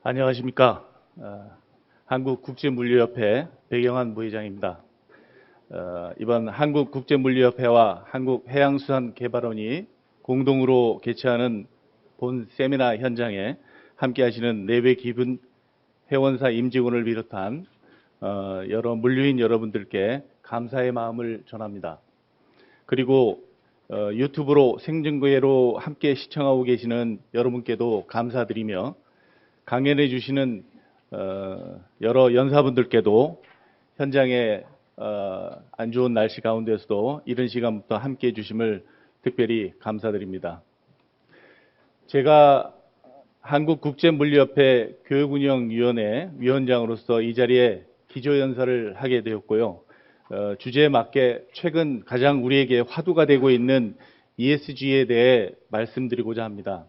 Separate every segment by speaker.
Speaker 1: 안녕하십니까. 어, 한국국제물류협회 배경환 부회장입니다. 어, 이번 한국국제물류협회와 한국해양수산개발원이 공동으로 개최하는 본 세미나 현장에 함께 하시는 내외 기분 회원사 임직원을 비롯한 어, 여러 물류인 여러분들께 감사의 마음을 전합니다. 그리고 어, 유튜브로 생중계로 함께 시청하고 계시는 여러분께도 감사드리며 강연해 주시는 어, 여러 연사분들께도 현장에 어, 안 좋은 날씨 가운데서도 이런 시간부터 함께 해 주심을 특별히 감사드립니다. 제가 한국국제물리협회 교육운영위원회 위원장으로서 이 자리에 기조연설을 하게 되었고요. 어, 주제에 맞게 최근 가장 우리에게 화두가 되고 있는 ESG에 대해 말씀드리고자 합니다.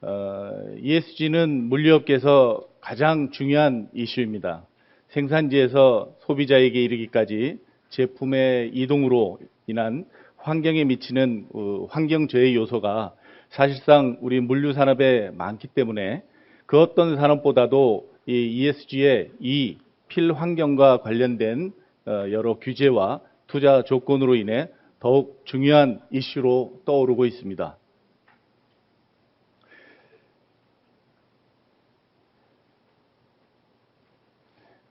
Speaker 1: 어, ESG는 물류업계에서 가장 중요한 이슈입니다. 생산지에서 소비자에게 이르기까지 제품의 이동으로 인한 환경에 미치는 어, 환경저해 요소가 사실상 우리 물류 산업에 많기 때문에 그 어떤 산업보다도 이 ESG의 이 필환경과 관련된 어, 여러 규제와 투자 조건으로 인해 더욱 중요한 이슈로 떠오르고 있습니다.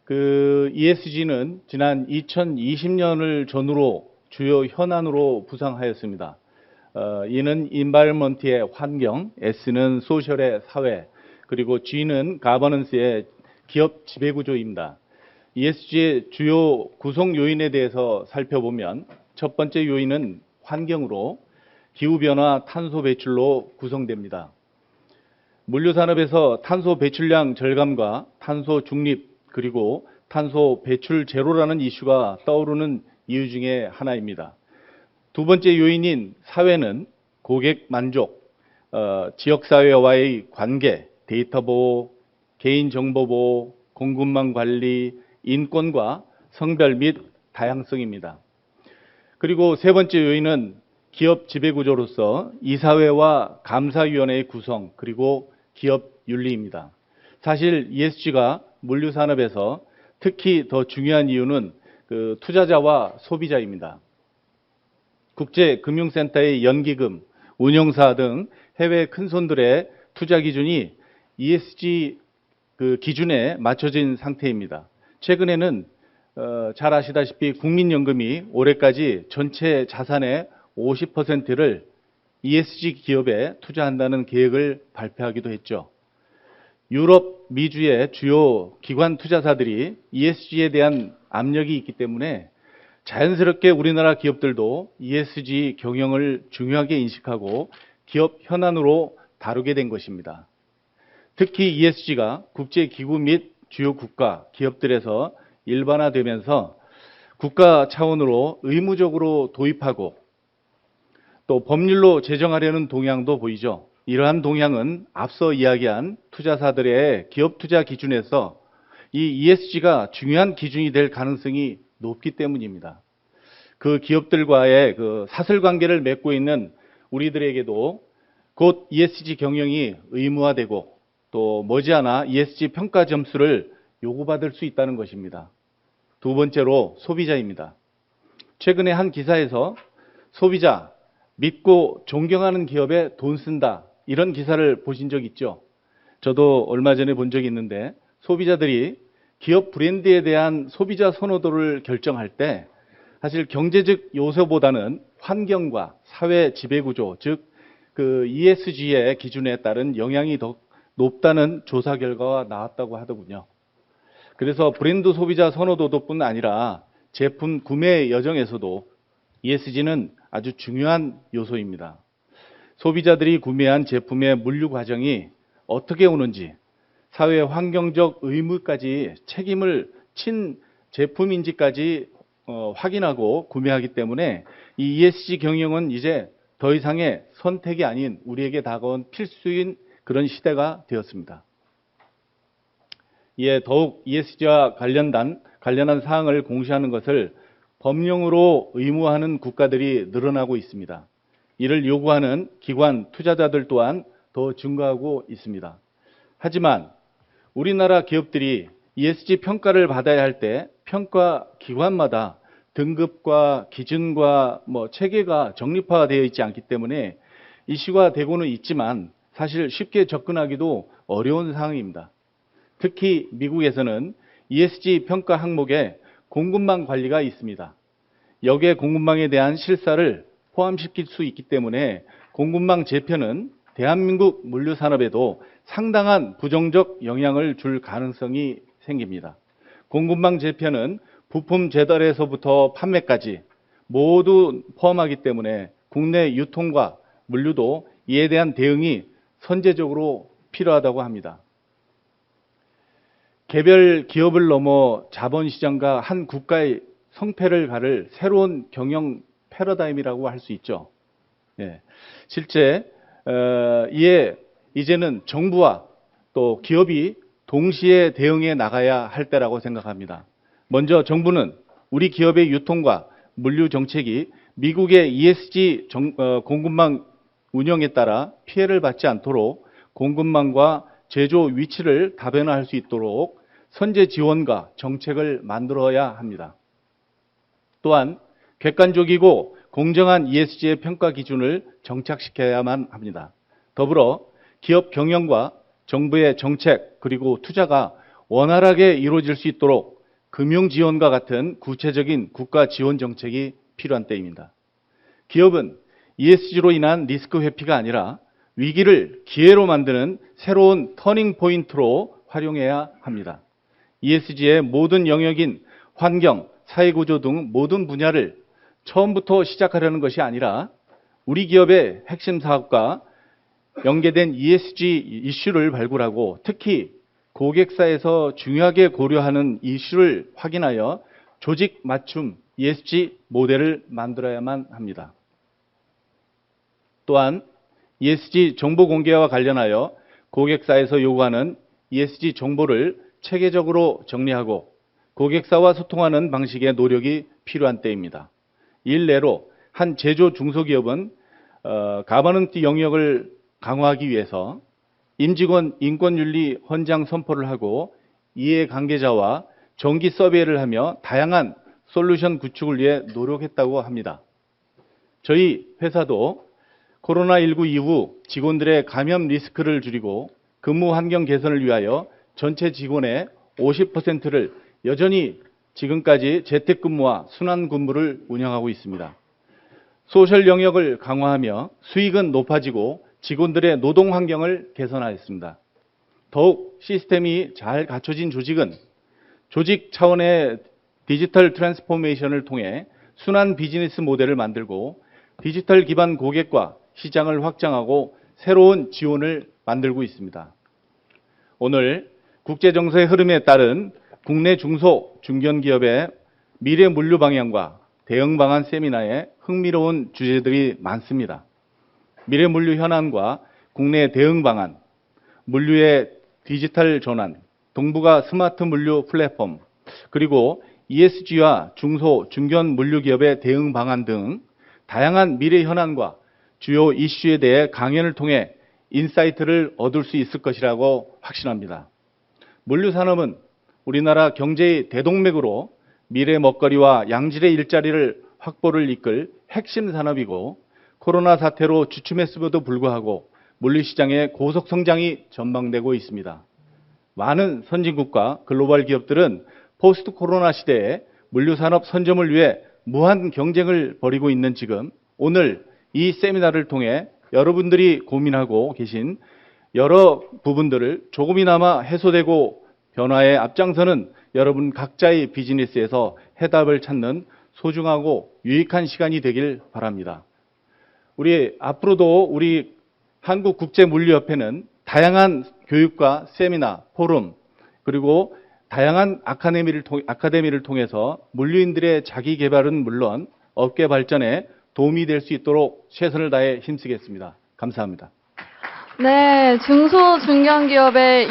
Speaker 1: 그 ESG는 지난 2020년을 전후로 주요 현안으로 부상하였습니다. 어, 이는 인바이먼트의 환경, S는 소셜의 사회, 그리고 G는 가버넌스의 기업 지배구조입니다. ESG의 주요 구성 요인에 대해서 살펴보면 첫 번째 요인은 환경으로 기후변화, 탄소 배출로 구성됩니다. 물류산업에서 탄소 배출량 절감과 탄소 중립, 그리고 탄소 배출 제로라는 이슈가 떠오르는 이유 중에 하나입니다. 두 번째 요인인 사회는 고객 만족, 어, 지역사회와의 관계, 데이터 보호, 개인정보 보호, 공급망 관리, 인권과 성별 및 다양성입니다. 그리고 세 번째 요인은 기업 지배구조로서 이사회와 감사위원회의 구성, 그리고 기업 윤리입니다. 사실 ESG가 물류 산업에서 특히 더 중요한 이유는 그 투자자와 소비자입니다. 국제금융센터의 연기금, 운영사 등 해외 큰 손들의 투자 기준이 ESG 그 기준에 맞춰진 상태입니다. 최근에는 어, 잘 아시다시피 국민연금이 올해까지 전체 자산의 50%를 ESG 기업에 투자한다는 계획을 발표하기도 했죠. 유럽 미주의 주요 기관 투자사들이 ESG에 대한 압력이 있기 때문에 자연스럽게 우리나라 기업들도 ESG 경영을 중요하게 인식하고 기업 현안으로 다루게 된 것입니다. 특히 ESG가 국제기구 및 주요 국가, 기업들에서 일반화되면서 국가 차원으로 의무적으로 도입하고 또 법률로 제정하려는 동향도 보이죠. 이러한 동향은 앞서 이야기한 투자사들의 기업 투자 기준에서 이 ESG가 중요한 기준이 될 가능성이 높기 때문입니다. 그 기업들과의 그 사슬관계를 맺고 있는 우리들에게도 곧 ESG 경영이 의무화되고 또 머지않아 ESG 평가 점수를 요구받을 수 있다는 것입니다. 두 번째로 소비자입니다. 최근에 한 기사에서 소비자, 믿고 존경하는 기업에 돈 쓴다. 이런 기사를 보신 적 있죠? 저도 얼마 전에 본 적이 있는데 소비자들이 기업 브랜드에 대한 소비자 선호도를 결정할 때 사실 경제적 요소보다는 환경과 사회 지배구조, 즉 그 ESG의 기준에 따른 영향이 더 높다는 조사 결과가 나왔다고 하더군요. 그래서 브랜드 소비자 선호도뿐 아니라 제품 구매 여정에서도 ESG는 아주 중요한 요소입니다. 소비자들이 구매한 제품의 물류 과정이 어떻게 오는지 사회 환경적 의무까지 책임을 친 제품인지까지 어, 확인하고 구매하기 때문에 이 ESG 경영은 이제 더 이상의 선택이 아닌 우리에게 다가온 필수인 그런 시대가 되었습니다. 이에 더욱 ESG와 관련된 관련한 사항을 공시하는 것을 법령으로 의무화하는 국가들이 늘어나고 있습니다. 이를 요구하는 기관 투자자들 또한 더 증가하고 있습니다. 하지만 우리나라 기업들이 ESG 평가를 받아야 할 때 평가 기관마다 등급과 기준과 뭐 체계가 정립화되어 있지 않기 때문에 이슈가 되고는 있지만 사실 쉽게 접근하기도 어려운 상황입니다. 특히 미국에서는 ESG 평가 항목에 공급망 관리가 있습니다. 여기에 공급망에 대한 실사를 포함시킬 수 있기 때문에 공급망 재편은 대한민국 물류 산업에도 상당한 부정적 영향을 줄 가능성이 생깁니다. 공급망 재편은 부품 재달에서부터 판매까지 모두 포함하기 때문에 국내 유통과 물류도 이에 대한 대응이 선제적으로 필요하다고 합니다. 개별 기업을 넘어 자본시장과 한 국가의 성패를 가를 새로운 경영 패러다임이라고 할 수 있죠. 예. 실제 어, 이에 이제는 정부와 또 기업이 동시에 대응해 나가야 할 때라고 생각합니다. 먼저 정부는 우리 기업의 유통과 물류 정책이 미국의 ESG 정- 어, 공급망 운영에 따라 피해를 받지 않도록 공급망과 제조 위치를 다변화할 수 있도록 선제 지원과 정책을 만들어야 합니다. 또한 객관적이고 공정한 ESG의 평가 기준을 정착시켜야만 합니다. 더불어 기업 경영과 정부의 정책 그리고 투자가 원활하게 이루어질 수 있도록 금융 지원과 같은 구체적인 국가 지원 정책이 필요한 때입니다. 기업은 ESG로 인한 리스크 회피가 아니라 위기를 기회로 만드는 새로운 터닝 포인트로 활용해야 합니다. ESG의 모든 영역인 환경, 사회구조 등 모든 분야를 처음부터 시작하려는 것이 아니라 우리 기업의 핵심 사업과 연계된 ESG 이슈를 발굴하고 특히 고객사에서 중요하게 고려하는 이슈를 확인하여 조직 맞춤 ESG 모델을 만들어야만 합니다. 또한 ESG 정보 공개와 관련하여 고객사에서 요구하는 ESG 정보를 체계적으로 정리하고 고객사와 소통하는 방식의 노력이 필요한 때입니다. 일례로 한 제조 중소기업은 어, 가버넌트 영역을 강화하기 위해서 임직원 인권윤리 헌장 선포를 하고 이해 관계자와 정기 서베이를 하며 다양한 솔루션 구축을 위해 노력했다고 합니다. 저희 회사도 코로나19 이후 직원들의 감염 리스크를 줄이고 근무 환경 개선을 위하여 전체 직원의 50%를 여전히 지금까지 재택근무와 순환근무를 운영하고 있습니다. 소셜 영역을 강화하며 수익은 높아지고 직원들의 노동 환경을 개선하였습니다. 더욱 시스템이 잘 갖춰진 조직은 조직 차원의 디지털 트랜스포메이션을 통해 순환 비즈니스 모델을 만들고 디지털 기반 고객과 시장을 확장하고 새로운 지원을 만들고 있습니다. 오늘 국제 정서의 흐름에 따른 국내 중소 중견기업의 미래 물류 방향과 대응 방안 세미나에 흥미로운 주제들이 많습니다. 미래 물류 현안과 국내 대응 방안, 물류의 디지털 전환, 동북아 스마트 물류 플랫폼, 그리고 ESG와 중소 중견 물류 기업의 대응 방안 등 다양한 미래 현안과 주요 이슈에 대해 강연을 통해 인사이트를 얻을 수 있을 것이라고 확신합니다. 물류 산업은 우리나라 경제의 대동맥으로 미래 먹거리와 양질의 일자리를 확보를 이끌 핵심 산업이고 코로나 사태로 주춤했음에도 불구하고 물류 시장의 고속 성장이 전망되고 있습니다. 많은 선진국과 글로벌 기업들은 포스트 코로나 시대에 물류 산업 선점을 위해 무한 경쟁을 벌이고 있는 지금 오늘 이 세미나를 통해 여러분들이 고민하고 계신 여러 부분들을 조금이나마 해소되고 변화에 앞장서는 여러분 각자의 비즈니스에서 해답을 찾는 소중하고 유익한 시간이 되길 바랍니다. 우리 앞으로도 우리 한국국제물류협회는 다양한 교육과 세미나, 포럼, 그리고 다양한 아카데미를, 통, 아카데미를 통해서 물류인들의 자기 개발은 물론 업계 발전에 도움이 될 수 있도록 최선을 다해 힘쓰겠습니다. 감사합니다.
Speaker 2: 네, 중소 중견기업의